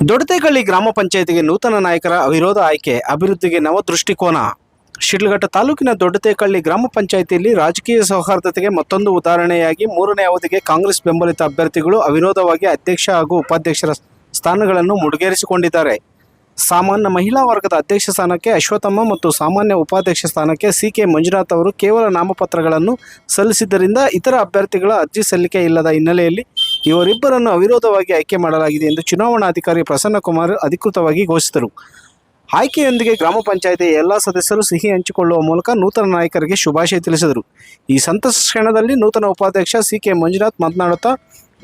ದೊಡ್ಡತೇಕಳ್ಳಿ ಗ್ರಾಮ ಪಂಚಾಯತಿಗೆ ನೂತನ ನಾಯಕರ ಅವಿರೋಧ ಆಯ್ಕೆ, ಅಭಿವೃದ್ಧಿಗೆ ನವ ದೃಷ್ಟಿಕೋನ ಶಿಡ್ಲಘಟ್ಟ ತಾಲೂಕಿನ ದೊಡ್ಡತೇಕಳ್ಳಿ ಗ್ರಾಮ ಪಂಚಾಯಿತಿಯಲ್ಲಿ ರಾಜಕೀಯ ಸೌಹಾರ್ದತೆಗೆ ಮತ್ತೊಂದು ಉದಾಹರಣೆಯಾಗಿ ಮೂರನೇ ಅವಧಿಗೆ ಕಾಂಗ್ರೆಸ್ ಬೆಂಬಲಿತ ಅಭ್ಯರ್ಥಿಗಳು ಅವಿರೋಧವಾಗಿ ಅಧ್ಯಕ್ಷ ಹಾಗೂ ಉಪಾಧ್ಯಕ್ಷರ ಸ್ಥಾನಗಳನ್ನು ಮುಡಿಗೇರಿಸಿಕೊಂಡಿದ್ದಾರೆ. ಸಾಮಾನ್ಯ ಮಹಿಳಾ ವರ್ಗದ ಅಧ್ಯಕ್ಷ ಸ್ಥಾನಕ್ಕೆ ಅಶ್ವಥಮ್ಮ ಮತ್ತು ಸಾಮಾನ್ಯ ಉಪಾಧ್ಯಕ್ಷ ಸ್ಥಾನಕ್ಕೆ ಸಿ ಕೆ ಮಂಜುನಾಥ್ ಅವರು ಕೇವಲ ನಾಮಪತ್ರಗಳನ್ನು ಸಲ್ಲಿಸಿದ್ದರಿಂದ ಇತರ ಅಭ್ಯರ್ಥಿಗಳ ಅರ್ಜಿ ಸಲ್ಲಿಕೆ ಇಲ್ಲದ ಹಿನ್ನೆಲೆಯಲ್ಲಿ ಇವರಿಬ್ಬರನ್ನು ಅವಿರೋಧವಾಗಿ ಆಯ್ಕೆ ಮಾಡಲಾಗಿದೆ ಎಂದು ಚುನಾವಣಾಧಿಕಾರಿ ಪ್ರಸನ್ನ ಕುಮಾರ್ ಅಧಿಕೃತವಾಗಿ ಘೋಷಿಸಿದರು. ಆಯ್ಕೆಯೊಂದಿಗೆ ಗ್ರಾಮ ಪಂಚಾಯತಿಯ ಎಲ್ಲ ಸದಸ್ಯರು ಸಿಹಿ ಹಂಚಿಕೊಳ್ಳುವ ಮೂಲಕ ನೂತನ ನಾಯಕರಿಗೆ ಶುಭಾಶಯ ತಿಳಿಸಿದರು. ಈ ಸಂತಸ ಕ್ಷಣದಲ್ಲಿ ನೂತನ ಉಪಾಧ್ಯಕ್ಷ ಸಿ ಕೆ ಮಂಜುನಾಥ್ ಮಾತನಾಡುತ್ತಾ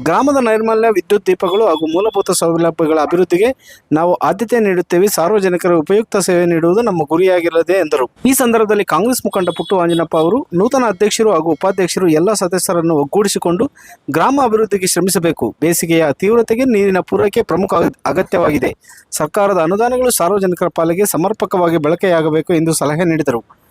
ಗ್ರಾಮದ ನೈರ್ಮಲ್ಯ, ವಿದ್ಯುತ್ ದೀಪಗಳು ಹಾಗೂ ಮೂಲಭೂತ ಸೌಲಭ್ಯಗಳ ಅಭಿವೃದ್ಧಿಗೆ ನಾವು ಆದ್ಯತೆ ನೀಡುತ್ತೇವೆ. ಸಾರ್ವಜನಿಕರ ಉಪಯುಕ್ತ ಸೇವೆ ನೀಡುವುದು ನಮ್ಮ ಗುರಿಯಾಗಿರಲಿದೆ, ಎಂದರು. ಈ ಸಂದರ್ಭದಲ್ಲಿ ಕಾಂಗ್ರೆಸ್ ಮುಖಂಡ ಪುಟ್ಟು ಆಂಜನಪ್ಪ ಅವರು, ನೂತನ ಅಧ್ಯಕ್ಷರು ಹಾಗೂ ಉಪಾಧ್ಯಕ್ಷರು ಎಲ್ಲ ಸದಸ್ಯರನ್ನು ಒಗ್ಗೂಡಿಸಿಕೊಂಡು ಗ್ರಾಮ ಅಭಿವೃದ್ಧಿಗೆ ಶ್ರಮಿಸಬೇಕು. ಬೇಸಿಗೆಯ ತೀವ್ರತೆಗೆ ನೀರಿನ ಪೂರೈಕೆ ಪ್ರಮುಖ ಅಗ- ಅಗತ್ಯವಾಗಿದೆ. ಸರ್ಕಾರದ ಅನುದಾನಗಳು ಸಾರ್ವಜನಿಕರ ಪಾಲಿಗೆ ಸಮರ್ಪಕವಾಗಿ ಬಳಕೆಯಾಗಬೇಕು ಎಂದು ಸಲಹೆ ನೀಡಿದರು.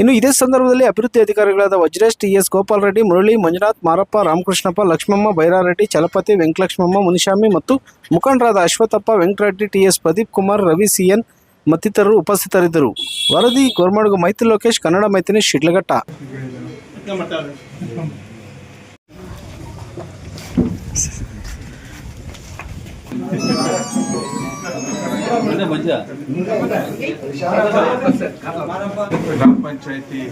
ಇನ್ನು ಇದೇ ಸಂದರ್ಭದಲ್ಲಿ ಅಭಿವೃದ್ಧಿ ಅಧಿಕಾರಿಗಳಾದ ವಜ್ರೇಶ್ ಟಿ ಎಸ್ ಗೋಪಾಲ್ ರೆಡ್ಡಿ, ಮುರಳಿ, ಮಂಜುನಾಥ್, ಮಾರಪ್ಪ, ರಾಮಕೃಷ್ಣಪ್ಪ, ಲಕ್ಷ್ಮಮ್ಮ, ಬೈರಾರೆಡ್ಡಿ, ಚಲಪತಿ ವೆಂಕಟಲಕ್ಷ್ಮಮ್ಮ ಮುನಿಶಾಮಿ ಮತ್ತು ಮುಖಂಡರಾದ Ashwathappa, Venkatareddy T S Pradeep Kumar, Ravi C N ಮತ್ತಿತರರು ಉಪಸ್ಥಿತರಿದ್ದರು. ವರದಿ ಗೋರ್ಮಡ್ಗು ಮೈತ್ರಿ ಲೋಕೇಶ್, ಕನ್ನಡ ಮೈತ್ರಿ, ಶಿಡ್ಲಘಟ್ಟ. ಗ್ರಾಮ ಪಂಚಾಯಿತಿ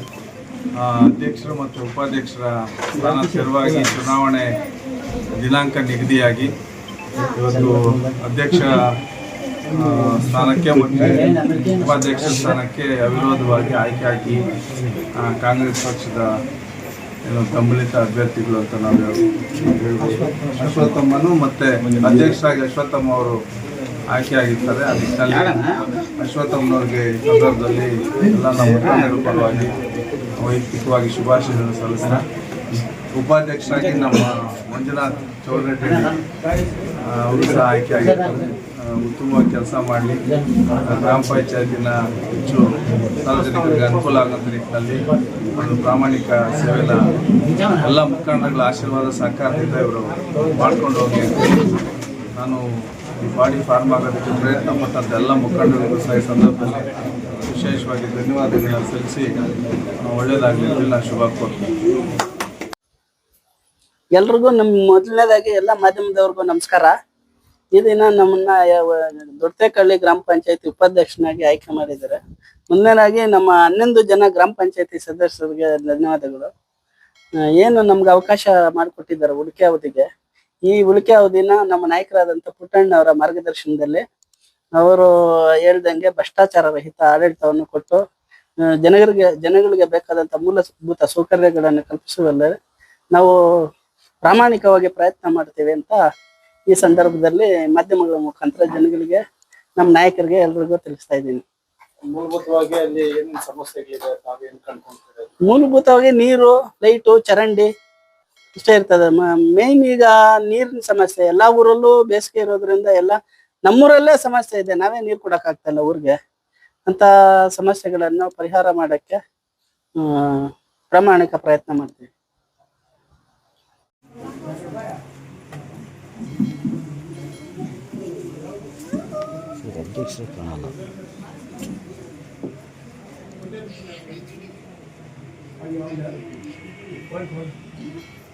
ಅಧ್ಯಕ್ಷರು ಮತ್ತು ಉಪಾಧ್ಯಕ್ಷರ ಸ್ಥಾನ ಚುನಾವಣೆ ದಿನಾಂಕ ನಿಗದಿಯಾಗಿ ಇವತ್ತು ಅಧ್ಯಕ್ಷ ಸ್ಥಾನಕ್ಕೆ ಮತ್ತು ಉಪಾಧ್ಯಕ್ಷ ಸ್ಥಾನಕ್ಕೆ ಅವಿರೋಧವಾಗಿ ಆಯ್ಕೆಯಾಗಿ ಕಾಂಗ್ರೆಸ್ ಪಕ್ಷದ ಏನು ಬೆಂಬಲಿತ ಅಭ್ಯರ್ಥಿಗಳು ಅಂತ ನಾವು ಹೇಳ್ಬೋದು. ಅಶ್ವತ್ಥಮ್ಮನು ಮತ್ತು ಅಧ್ಯಕ್ಷರಾಗಿ ಅಶ್ವತ್ಥಮ್ಮ ಅವರು ಆಯ್ಕೆಯಾಗಿರ್ತಾರೆ ಆ ನಿಟ್ಟಿನಲ್ಲಿ ಅಶ್ವತ್ಥಮ್ಮನವ್ರಿಗೆ ಈ ಸಂದರ್ಭದಲ್ಲಿ ಎಲ್ಲ ನಮ್ಮ ಮುಖಂಡರ ಪರವಾಗಿ ವೈಯಕ್ತಿಕವಾಗಿ ಶುಭಾಶಯಗಳನ್ನು ಸಲ್ಲಿಸಿದ ಉಪಾಧ್ಯಕ್ಷರಾಗಿ ನಮ್ಮ ಮಂಜುನಾಥ್ ಚೌಡರೆಡ್ಡಿ ಅವರು ಸಹ ಆಯ್ಕೆಯಾಗಿರ್ತಾರೆ. ಉತ್ತಮವಾಗಿ ಕೆಲಸ ಮಾಡಲಿ. ಗ್ರಾಮ ಪಂಚಾಯತಿನ ಹೆಚ್ಚು ಸಾರ್ವಜನಿಕರಿಗೆ ಅನುಕೂಲ ಆಗೋಂಥ ನಿಟ್ಟಿನಲ್ಲಿ ಒಂದು ಪ್ರಾಮಾಣಿಕ ಸೇವೆನ ಎಲ್ಲ ಮುಖಂಡಗಳ ಆಶೀರ್ವಾದ ಸಹಕಾರದಿಂದ ಇವರು ಮಾಡ್ಕೊಂಡು ಹೋಗಿ ನಾನು ಈ ಬಾಡಿ ಫಾರ್ಮ್ ಆಗೋದಕ್ಕೆ ಪ್ರಯತ್ನ ಪಟ್ಟಂತ ಎಲ್ಲ ಮುಖಂಡರಿಗೂ ಸಹ ಈ ಸಂದರ್ಭದಲ್ಲಿ ವಿಶೇಷವಾಗಿ ಧನ್ಯವಾದಗಳನ್ನು ಸಲ್ಲಿಸಿ ಒಳ್ಳೆಯದಾಗಲಿ ನಾನು ಶುಭ ಕೋರ್ತೀನಿ. ಎಲ್ರಿಗೂ ನಮ್ಮ ಮೊದಲನೇದಾಗಿ ಎಲ್ಲ ಮಾಧ್ಯಮದವ್ರಿಗೂ ನಮಸ್ಕಾರ. ಈ ದಿನ ನಮ್ಮನ್ನ ದೊಡ್ಡೇಕಳ್ಳಿ ಗ್ರಾಮ ಪಂಚಾಯತಿ ಉಪಾಧ್ಯಕ್ಷನಾಗಿ ಆಯ್ಕೆ ಮಾಡಿದ್ದಾರೆ. ಮುಂದನೇದಾಗಿ ನಮ್ಮ ಹನ್ನೊಂದು ಜನ ಗ್ರಾಮ ಪಂಚಾಯತಿ ಸದಸ್ಯರಿಗೆ ಧನ್ಯವಾದಗಳು. ಏನು ನಮ್ಗೆ ಅವಕಾಶ ಮಾಡಿಕೊಟ್ಟಿದ್ದಾರೆ ಹುಡುಕಿ ಅವಧಿಗೆ. ಈ ಉಳಿಕೆ ಅವಧಿನ ನಮ್ಮ ನಾಯಕರಾದಂಥ ಪುಟ್ಟಣ್ಣ ಅವರ ಮಾರ್ಗದರ್ಶನದಲ್ಲಿ ಅವರು ಹೇಳ್ದಂಗೆ ಭ್ರಷ್ಟಾಚಾರ ರಹಿತ ಆಡಳಿತವನ್ನು ಕೊಟ್ಟು ಜನಗಳಿಗೆ ಜನಗಳಿಗೆ ಬೇಕಾದಂತ ಮೂಲಭೂತ ಸೌಕರ್ಯಗಳನ್ನು ಕಲ್ಪಿಸುವಲ್ಲಿ ನಾವು ಪ್ರಾಮಾಣಿಕವಾಗಿ ಪ್ರಯತ್ನ ಮಾಡ್ತೇವೆ ಅಂತ ಈ ಸಂದರ್ಭದಲ್ಲಿ ಮಾಧ್ಯಮಗಳ ಮುಖಾಂತರ ಜನಗಳಿಗೆ ನಮ್ಮ ನಾಯಕರಿಗೆ ಎಲ್ರಿಗೂ ತಿಳಿಸ್ತಾ ಇದ್ದೀನಿ. ಮೂಲಭೂತವಾಗಿ ನೀರು ಲೈಟು ಚರಂಡಿ ಇಷ್ಟೇ ಇರ್ತದೆ. ಮೇನ್ ಈಗ ನೀರಿನ ಸಮಸ್ಯೆ ಎಲ್ಲಾ ಊರಲ್ಲೂ ಬೇಸಿಗೆ ಇರೋದ್ರಿಂದ ಎಲ್ಲ ನಮ್ಮೂರಲ್ಲೇ ಸಮಸ್ಯೆ ಇದೆ. ನಾವೇ ನೀರು ಕೊಡಕ್ ಊರಿಗೆ. ಅಂತ ಸಮಸ್ಯೆಗಳನ್ನು ಪರಿಹಾರ ಮಾಡಕ್ಕೆ ಪ್ರಾಮಾಣಿಕ ಪ್ರಯತ್ನ ಮಾಡ್ತೀವಿ.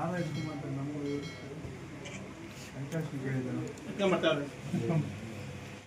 ಯಾರು